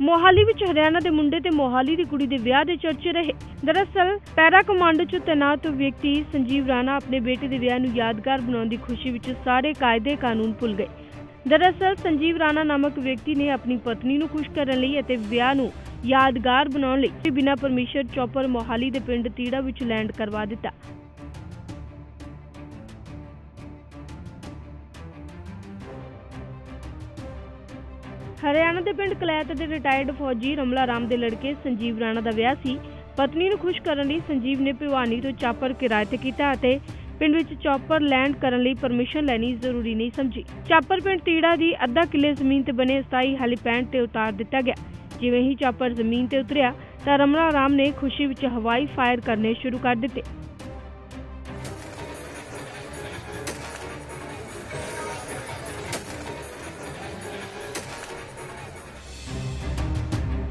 ਮੋਹਾਲੀ ਵਿੱਚ ਹਰਿਆਣਾ ਦੇ ਮੁੰਡੇ ਤੇ ਮੋਹਾਲੀ ਦੀ ਕੁੜੀ ਦੇ ਵਿਆਹ ਦੇ ਚਰਚੇ ਰਹੇ। ਦਰਅਸਲ, ਪੈਰਾ ਕਮਾਂਡੋ 'ਚ ਤੈਨਾਤ ਵਿਅਕਤੀ ਸੰਜੀਵ ਰਾਣਾ ਆਪਣੇ ਬੇਟੇ ਦੇ ਵਿਆਹ ਨੂੰ ਯਾਦਗਾਰ ਬਣਾਉਣ ਦੀ ਖੁਸ਼ੀ ਵਿੱਚ ਸਾਰੇ ਕਾਇਦੇ ਕਾਨੂੰਨ ਭੁੱਲ ਗਏ। ਦਰਅਸਲ, ਸੰਜੀਵ ਰਾਣਾ ਨਾਮਕ ਵਿਅਕਤੀ ਨੇ ਆਪਣੀ ਪਤਨੀ ਨੂੰ ਖੁਸ਼ ਕਰਨ ਲਈ ਅਤੇ ਵਿਆਹ ਨੂੰ ਯਾਦਗਾਰ ਬਣਾਉਣ ਲਈ ਬਿਨਾਂ ਪਰਮਿਸ਼ਨ ਚੌਪਰ ਮੋਹਾਲੀ ਦੇ ਪਿੰਡ ਤੀੜਾ ਵਿੱਚ ਲੈਂਡ ਕਰਵਾ ਦਿੱਤਾ। ਹਰਿਆਣਾ ਦੇ ਪਿੰਡ ਕਲੈਤ ਦੇ ਰਿਟਾਇਰਡ ਫੌਜੀ ਰਮਲਾ ਰਾਮ ਦੇ ਲੜਕੇ ਸੰਜੀਵ ਰਾਣਾ ਦਾ ਵਿਆਹ ਸੀ। ਪਤਨੀ ਨੂੰ ਖੁਸ਼ ਕਰਨ ਲਈ ਸੰਜੀਵ ਨੇ ਭਿਵਾਨੀ ਤੋਂ ਚਾਪਰ ਕਿਰਾਏ ਤੇ ਕੀਤਾ ਅਤੇ ਪਿੰਡ ਵਿੱਚ ਚਾਪਰ ਲੈਂਡ ਕਰਨ ਲਈ ਪਰਮਿਸ਼ਨ ਲੈਣੀ ਜ਼ਰੂਰੀ ਨਹੀਂ ਸਮਝੀ। ਚਾਪਰ ਪਿੰਡ ਤੀੜਾ ਦੀ ਅੱਧਾ ਕਿੱਲੇ ਜ਼ਮੀਨ ਤੇ ਬਣੇ ਸਥਾਈ ਹੈਲੀਪੈਡ ਤੇ ਉਤਾਰ ਦਿੱਤਾ ਗਿਆ। ਜਿਵੇਂ ਹੀ ਚਾਪਰ ਜ਼ਮੀਨ ਤੇ ਉਤਰਿਆ ਤਾਂ ਰਮਲਾ ਰਾਮ ਨੇ ਖੁਸ਼ੀ ਵਿੱਚ ਹਵਾਈ ਫਾਇਰ ਕਰਨੇ ਸ਼ੁਰੂ ਕਰ ਦਿੱਤੇ।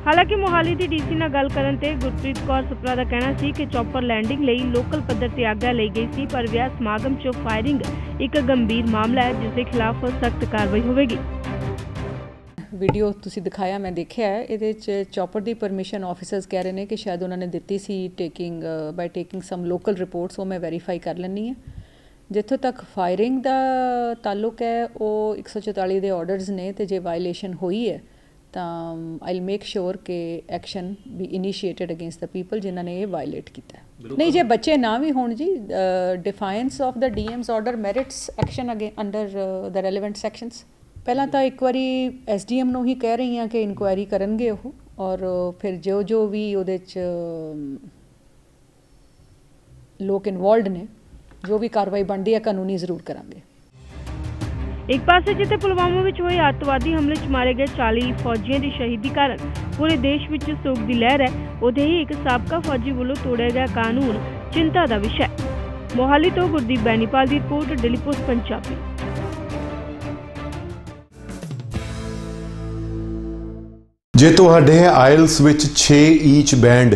ਹਾਲਾਂਕਿ ਮੋਹਾਲੀ ਦੀ ਡੀਸੀ ਨਾਲ ਗੱਲ ਕਰਨ ਤੇ ਗੁਰਪ੍ਰੀਤ ਕੌਰ ਸੁਪਰਾ ਦਾ ਕਹਿਣਾ ਸੀ ਕਿ ਚੌਪਰ ਲੈਂਡਿੰਗ ਲਈ ਲੋਕਲ ਪੱਧਰ ਤੇ ਆਗਿਆ ਲਈ ਗਈ ਸੀ, ਪਰ ਵਿਆਹ ਸਮਾਗਮ 'ਚ ਫਾਇਰਿੰਗ ਇੱਕ ਗੰਭੀਰ ਮਾਮਲਾ ਹੈ, ਜਿਸ ਦੇ ਖਿਲਾਫ ਸਖਤ ਕਾਰਵਾਈ ਹੋਵੇਗੀ। ਵੀਡੀਓ ਤੁਸੀਂ ਦਿਖਾਇਆ, ਮੈਂ ਦੇਖਿਆ ਹੈ। ਇਹਦੇ ਚ ਚੌਪਰ ਦੀ ਪਰਮਿਸ਼ਨ ਆਫੀਸਰਸ ਕਹਿ ਰਹੇ ਨੇ ਕਿ ਸ਼ਾਇਦ ਉਹਨਾਂ ਨੇ ਦਿੱਤੀ ਸੀ taking by taking some local reports ਉਹ ਮੈਂ ਵੈਰੀਫਾਈ ਕਰ ਲੈਣੀ ਹੈ। ਜਿੱਥੋਂ ਤੱਕ ਫਾਇਰਿੰਗ ਦਾ ਤਾਲੁਕ ਹੈ, ਉਹ 144 ਦੇ ਆਰਡਰਸ ਨੇ ਤੇ ਜੇ ਵਾਇਲੇਸ਼ਨ ਹੋਈ ਹੈ ਤਾਂ ਆਈਲ ਮੇਕ ਸ਼ੋਰ ਕਿ action be initiated against the people ਜਿਨ੍ਹਾਂ ਨੇ ਇਹ ਵਾਇਲੇਟ ਕੀਤਾ। ਨਹੀਂ ਜੇ ਬੱਚੇ ਨਾ ਵੀ ਹੋਣ ਜੀ defiance of the DMs order merits action ਅਗੇ ਅੰਡਰ ਦ ਰੈਲੇਵੈਂਟ ਸੈਕਸ਼ਨਸ ਪਹਿਲਾਂ ਤਾਂ ਇੱਕ ਵਾਰੀ ਐਸਡੀਐਮ ਨੂੰ ਹੀ ਕਹਿ ਰਹੀ ਹਾਂ ਕਿ ਇਨਕੁਆਇਰੀ ਕਰਨਗੇ ਉਹ ਔਰ ਫਿਰ ਜੋ ਜੋ ਵੀ ਉਹਦੇ ਚ ਲੋਕ ਇਨਵੋਲਡ ਨੇ ਜੋ ਵੀ ਕਾਰਵਾਈ ਬਣਦੀ ਹੈ ਕਾਨੂੰਨੀ ਜ਼ਰੂਰ ਕਰਾਂਗੇ। ਇੱਕ ਪਾਸੇ ਜਿੱਥੇ ਪੁਲਵਾਮਾ ਵਿੱਚ ਹੋਏ ਅੱਤਵਾਦੀ ਹਮਲੇ 'ਚ ਮਾਰੇ ਗਏ 40 ਫੌਜੀਆਂ ਦੀ ਸ਼ਹੀਦੀ ਕਾਰਨ ਪੂਰੇ ਦੇਸ਼ ਵਿੱਚ ਸੋਗ ਦੀ ਲਹਿਰ ਹੈ ਉਥੇ ਹੀ ਇੱਕ ਸਾਬਕਾ ਫੌਜੀ ਵੱਲੋਂ ਤੋੜਿਆ ਗਿਆ ਕਾਨੂੰਨ, ਚਿੰਤਾ ਦਾ ਵਿਸ਼ਾ ਹੈ। ਮੋਹਾਲੀ ਤੋਂ ਗੁਰਦੀਪ ਬੈਨੀਪਾਲ ਦੀ ਰਿਪੋਰਟ, ਡੇਲੀ ਪੋਸਟ, ਪੰਜਾਬੀ। ਜੇ ਤੁਹਾਡੇ ਹੈ ਆਇਲਸ ਵਿੱਚ 6 ਈਚ ਬੈਂਡ